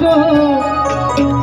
গো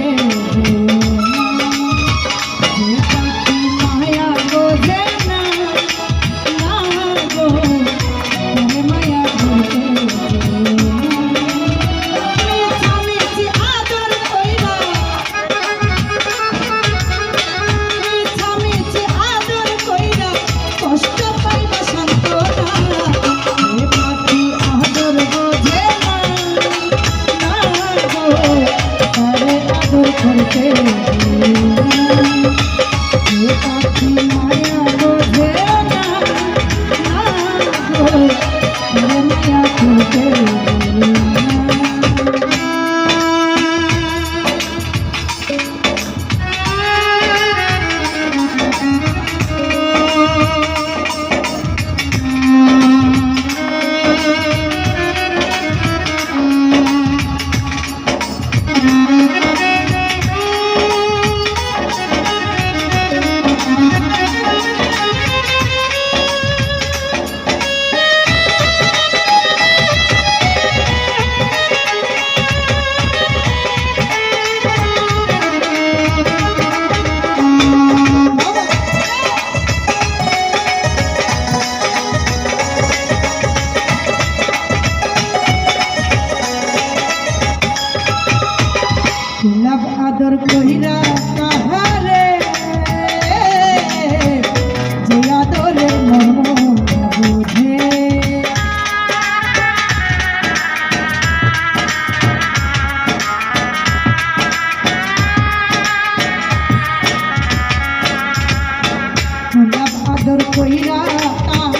Mm-hmm. অন্তর কহিরা কাহারে যে আদরে মন বোঝে। আদর কহিরা কাহারে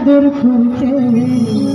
আদর করতে।